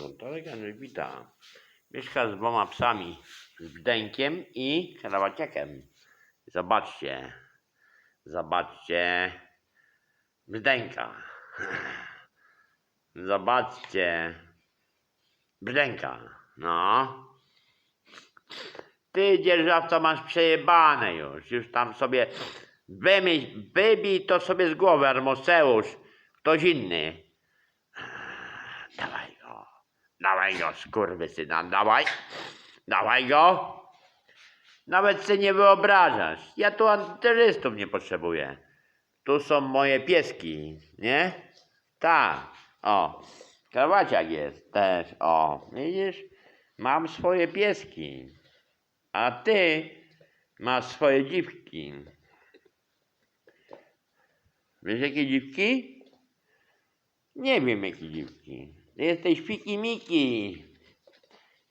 Gontarek Andrzej wita. Mieszka z dwoma psami. Z Bdenkiem i Krawaciakiem. Zobaczcie. Zobaczcie. Bdenka. Zobaczcie. Bdenka. No. Ty dzierżawca masz przejebane już. Już tam sobie wymyśl, wybij to sobie z głowy, Armoseusz. Ktoś inny. Dawaj. Dawaj go, skurwysyna, dawaj. Dawaj go. Nawet sobie nie wyobrażasz. Ja tu antyterrorystów nie potrzebuję. Tu są moje pieski, nie? Tak. O. Krawaciak jest też. O. Widzisz? Mam swoje pieski. A ty masz swoje dziwki. Wiesz jakie dziwki? Nie wiem jakie dziwki. Ty jesteś fiki-miki.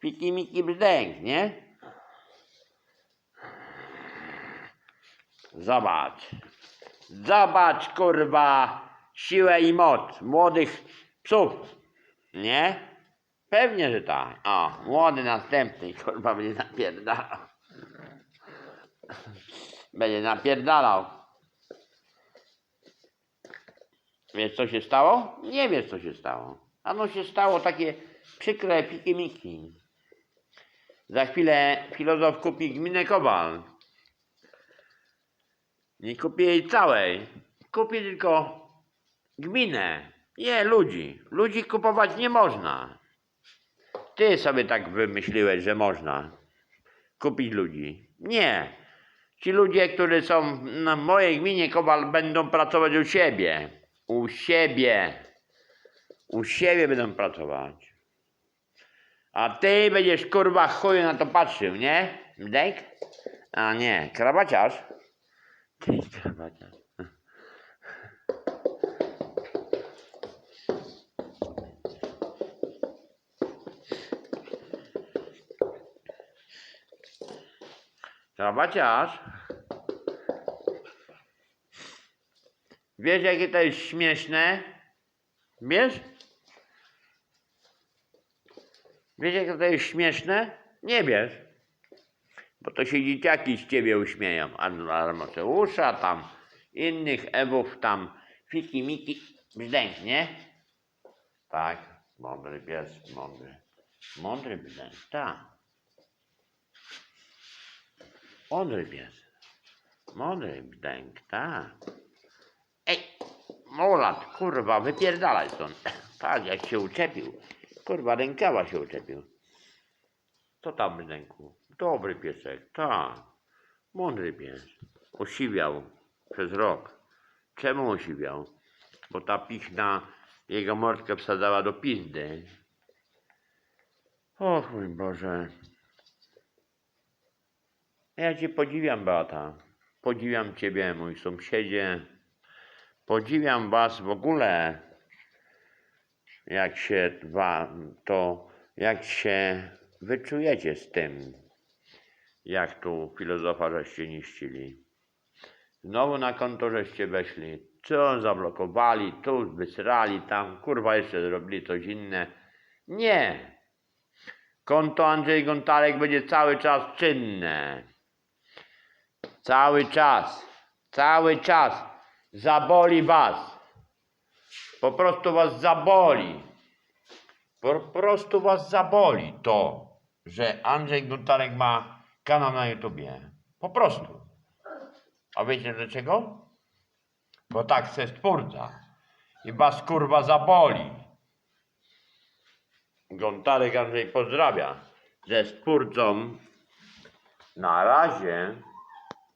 Fiki-miki nie? Zobacz. Zobacz, kurwa, siłę i moc młodych psów. Nie? Pewnie, że tak. O, młody następny, kurwa, będzie napierdalał. Będzie napierdalał. Wiesz, co się stało? Nie wiesz, co się stało. Ano się stało takie przykre pikimiki. Za chwilę filozof kupi gminę Kowal. Nie kupi jej całej. Kupi tylko gminę. Nie, ludzi. Ludzi kupować nie można. Ty sobie tak wymyśliłeś, że można kupić ludzi. Nie. Ci ludzie, którzy są na mojej gminie Kowal, będą pracować u siebie. U siebie. U siebie będą pracować. A ty będziesz kurwa chuju na to patrzył, nie? Mdek? A nie, krabaciarz. Ty krabaciarz. Krabaciarz. Wiesz jakie to jest śmieszne? Wiesz? Wiesz jakie to jest śmieszne? Nie wiesz. Bo to się dzieciaki z ciebie uśmieją. Ar- Armoceusza tam, innych Ewów tam, fiki, miki, brzdęk, nie? Tak, mądry pies, mądry. Mądry brzdęk, tak. Mądry pies. Mądry brzdęk, tak. Molat, kurwa, wypierdalaj stąd. Tak, jak się uczepił. Kurwa, rękawa się uczepił. Co tam, brzdęku? Dobry piesek, tak. Mądry pies. Osiwiał przez rok. Czemu osiwiał? Bo ta pichna jego mordkę wsadzała do pizdy. Och mój Boże. Ja cię podziwiam, Beata. Podziwiam ciebie, mój sąsiedzie. Podziwiam was w ogóle. Jak się to jak się wyczujecie z tym, jak tu filozofa żeście niszczyli. Znowu na konto żeście weszli, co zablokowali, tu wysrali, tam kurwa jeszcze zrobili coś inne. Nie. Konto Andrzej Gontarek będzie cały czas czynne. Cały czas. Cały czas. Zaboli was. Po prostu was zaboli. Po prostu was zaboli to, że Andrzej Gontarek ma kanał na YouTubie. Po prostu. A wiecie dlaczego? Bo tak chce stwórca. I was kurwa zaboli. Gontarek Andrzej pozdrawia ze stwórcą na razie